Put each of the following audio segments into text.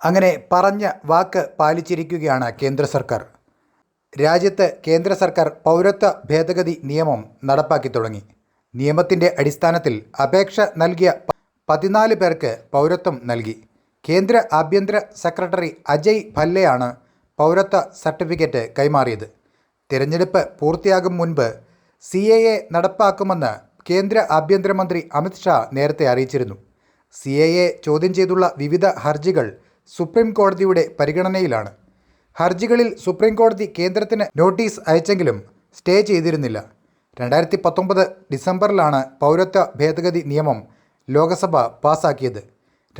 അങ്ങനെ പറഞ്ഞ വാക്ക് പാലിച്ചിരിക്കുകയാണ് കേന്ദ്ര സർക്കാർ. രാജ്യത്ത് കേന്ദ്ര സർക്കാർ പൗരത്വ ഭേദഗതി നിയമം നടപ്പാക്കി തുടങ്ങി. നിയമത്തിന്റെ അടിസ്ഥാനത്തിൽ അപേക്ഷ നൽകിയ പതിനാല് പേർക്ക് പൗരത്വം നൽകി. കേന്ദ്ര ആഭ്യന്തര സെക്രട്ടറി അജയ് ഭല്ലയാണ് പൗരത്വ സർട്ടിഫിക്കറ്റ് കൈമാറിയത്. തിരഞ്ഞെടുപ്പ് പൂർത്തിയാകും മുൻപ് സി എ എ നടപ്പാക്കുമെന്ന് കേന്ദ്ര ആഭ്യന്തരമന്ത്രി അമിത് ഷാ നേരത്തെ അറിയിച്ചിരുന്നു. സി എ എ ചോദ്യം ചെയ്തുള്ള വിവിധ ഹർജികൾ സുപ്രീം കോടതിയുടെ പരിഗണനയിലാണ്. ഹർജികളിൽ സുപ്രീം കോടതി കേന്ദ്രത്തിന് നോട്ടീസ് അയച്ചെങ്കിലും സ്റ്റേ ചെയ്തിരുന്നില്ല. രണ്ടായിരത്തി പത്തൊമ്പത് ഡിസംബറിലാണ് പൗരത്വ ഭേദഗതി നിയമം ലോക്സഭ പാസാക്കിയത്.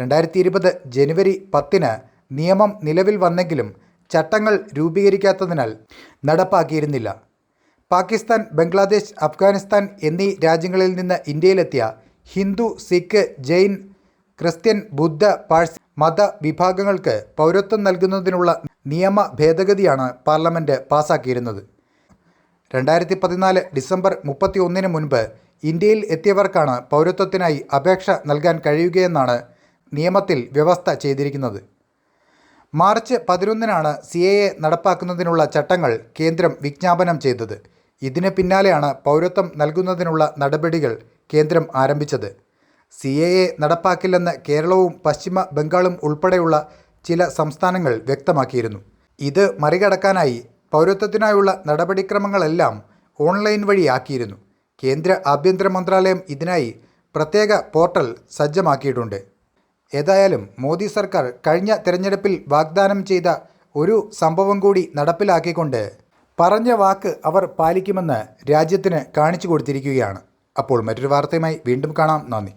രണ്ടായിരത്തി ഇരുപത് ജനുവരി പത്തിന് നിയമം നിലവിൽ വന്നെങ്കിലും ചട്ടങ്ങൾ രൂപീകരിക്കാത്തതിനാൽ നടപ്പാക്കിയിരുന്നില്ല. പാകിസ്ഥാൻ ബംഗ്ലാദേശ് അഫ്ഗാനിസ്ഥാൻ എന്നീ രാജ്യങ്ങളിൽ നിന്ന് ഇന്ത്യയിലെത്തിയ ഹിന്ദു സിഖ് ജെയിൻ ക്രിസ്ത്യൻ ബുദ്ധ പാഴ്സ് മത വിഭാഗങ്ങൾക്ക് പൗരത്വം നൽകുന്നതിനുള്ള നിയമ ഭേദഗതിയാണ് പാർലമെന്റ് പാസാക്കിയിരുന്നത്. രണ്ടായിരത്തി പതിനാല് ഡിസംബർ മുപ്പത്തി ഒന്നിന് മുൻപ് ഇന്ത്യയിൽ എത്തിയവർക്കാണ് പൗരത്വത്തിനായി അപേക്ഷ നൽകാൻ കഴിയുകയെന്നാണ് നിയമത്തിൽ വ്യവസ്ഥ ചെയ്തിരിക്കുന്നത്. മാർച്ച് പതിനൊന്നിനാണ് സി എ എ നടപ്പാക്കുന്നതിനുള്ള ചട്ടങ്ങൾ കേന്ദ്രം വിജ്ഞാപനം ചെയ്തത്. ഇതിന് പിന്നാലെയാണ് പൗരത്വം നൽകുന്നതിനുള്ള നടപടികൾ കേന്ദ്രം ആരംഭിച്ചത്. സി എ എ നടപ്പാക്കില്ലെന്ന് കേരളവും പശ്ചിമ ബംഗാളും ഉൾപ്പെടെയുള്ള ചില സംസ്ഥാനങ്ങൾ വ്യക്തമാക്കിയിരുന്നു. ഇത് മറികടക്കാനായി പൗരത്വത്തിനായുള്ള നടപടിക്രമങ്ങളെല്ലാം ഓൺലൈൻ വഴിയാക്കിയിരുന്നു കേന്ദ്ര ആഭ്യന്തര മന്ത്രാലയം ഇതിനായി പ്രത്യേക പോർട്ടൽ സജ്ജമാക്കിയിട്ടുണ്ട്. ഏതായാലും മോദി സർക്കാർ കഴിഞ്ഞ തെരഞ്ഞെടുപ്പിൽ വാഗ്ദാനം ചെയ്ത ഒരു സംഭവം കൂടി നടപ്പിലാക്കിക്കൊണ്ട് പറഞ്ഞ വാക്ക് അവർ പാലിക്കുമെന്ന് രാജ്യത്തിന് കാണിച്ചു കൊടുത്തിരിക്കുകയാണ്. അപ്പോൾ മറ്റൊരു വാർത്തയുമായി വീണ്ടും കാണാം. നന്ദി.